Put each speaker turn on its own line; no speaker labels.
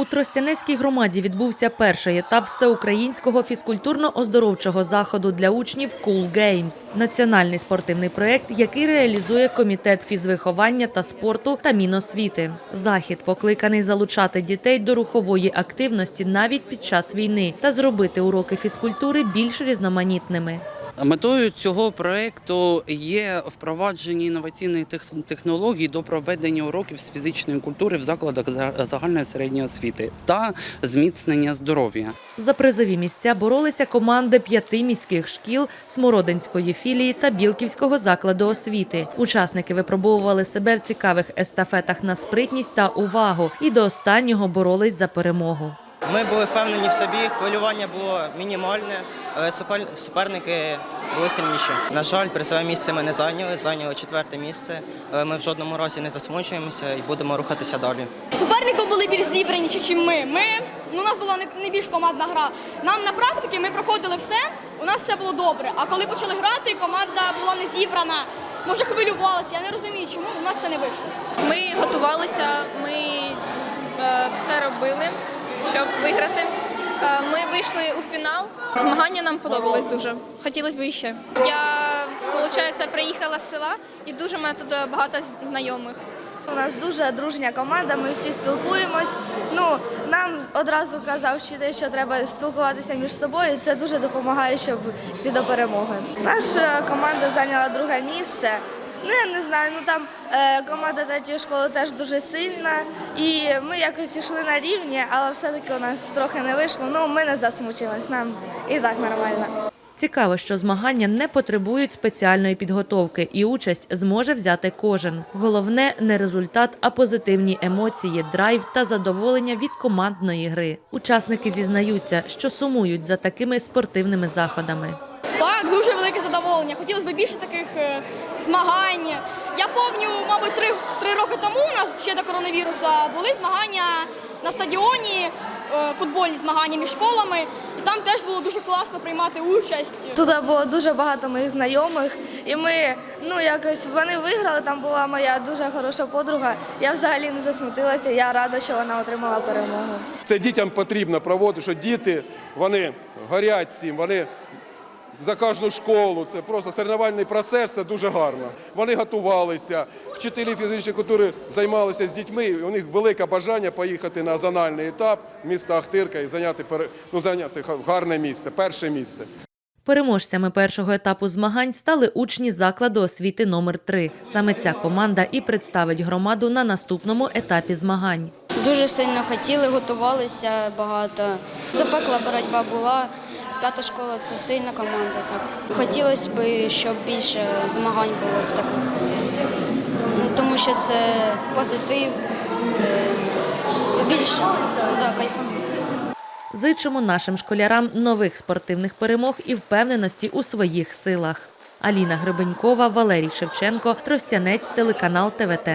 У Тростянецькій громаді відбувся перший етап всеукраїнського фізкультурно-оздоровчого заходу для учнів Cool Games – національний спортивний проєкт, який реалізує комітет фізвиховання та спорту та Міносвіти. Захід покликаний залучати дітей до рухової активності навіть під час війни та зробити уроки фізкультури більш різноманітними.
Метою цього проекту є впровадження інноваційних технологій до проведення уроків з фізичної культури в закладах за- загальної середньої освіти та зміцнення здоров'я.
За призові місця боролися команди п'яти міських шкіл Смородинської філії та Білківського закладу освіти. Учасники випробовували себе в цікавих естафетах на спритність та увагу і до останнього боролись за перемогу.
Ми були впевнені в собі, хвилювання було мінімальне, але супер- суперники були сильніші. На жаль, призове місце ми не зайняли, зайняли четверте місце. Але ми в жодному разі не засмучуємося і будемо рухатися далі.
Суперники були більш зібрані, ніж ми. Ми ну, у нас була не- не більш командна гра. Нам на практиці ми проходили все, у нас все було добре. А коли почали грати, команда була не зібрана. Може, хвилювалася. Я не розумію, чому у нас це не вийшло.
Ми готувалися, ми е, все робили, щоб виграти. Е, ми вийшли у фінал. Змагання нам подобалось дуже. Хотілося б іще. Я, виходить, приїхала з села і дуже мене тут багато знайомих.
У нас дуже дружня команда, ми всі спілкуємось. Ну, нам одразу казав вчитель, що треба спілкуватися між собою. Це дуже допомагає, щоб йти до перемоги. Наша команда зайняла друге місце. Ну, я не знаю, ну там е, команда третьої школи теж дуже сильна. І ми якось йшли на рівні, але все-таки у нас трохи не вийшло. Ну, ми не засмучились, нам і так нормально.
Цікаво, що змагання не потребують спеціальної підготовки, і участь зможе взяти кожен. Головне не результат, а позитивні емоції, драйв та задоволення від командної гри. Учасники зізнаються, що сумують за такими спортивними заходами.
Так, дуже велике задоволення. Хотілося б більше таких змагань. Я пам'ятаю, мабуть, три, три роки тому у нас ще до коронавірусу були змагання на стадіоні, е, футбольні змагання між школами. І там теж було дуже класно приймати участь.
Тут було дуже багато моїх знайомих, і ми ну якось вони виграли. Там була моя дуже хороша подруга. Я взагалі не засмутилася. Я рада, що вона отримала перемогу.
Це дітям потрібно проводити, що діти вони горять цим, вони за кожну школу. Це просто соревнувальний процес, це дуже гарно. Вони готувалися, вчителі фізичної культури займалися з дітьми. і У них велике бажання поїхати на зональний етап міста Ахтирка і зайняти ну, зайняти гарне місце, перше місце.
Переможцями першого етапу змагань стали учні закладу освіти номер 3 Саме ця команда і представить громаду на наступному етапі змагань.
Дуже сильно хотіли, готувалися багато. Запекла боротьба була. П'ята школа це сильна команда. Так хотілося б, щоб більше змагань було б таких, тому що це позитив, е, більше да, кайфу.
Зичимо нашим школярам нових спортивних перемог і впевненості у своїх силах. Аліна Гребенькова, Валерій Шевченко, Тростянець, телеканал ТВТ.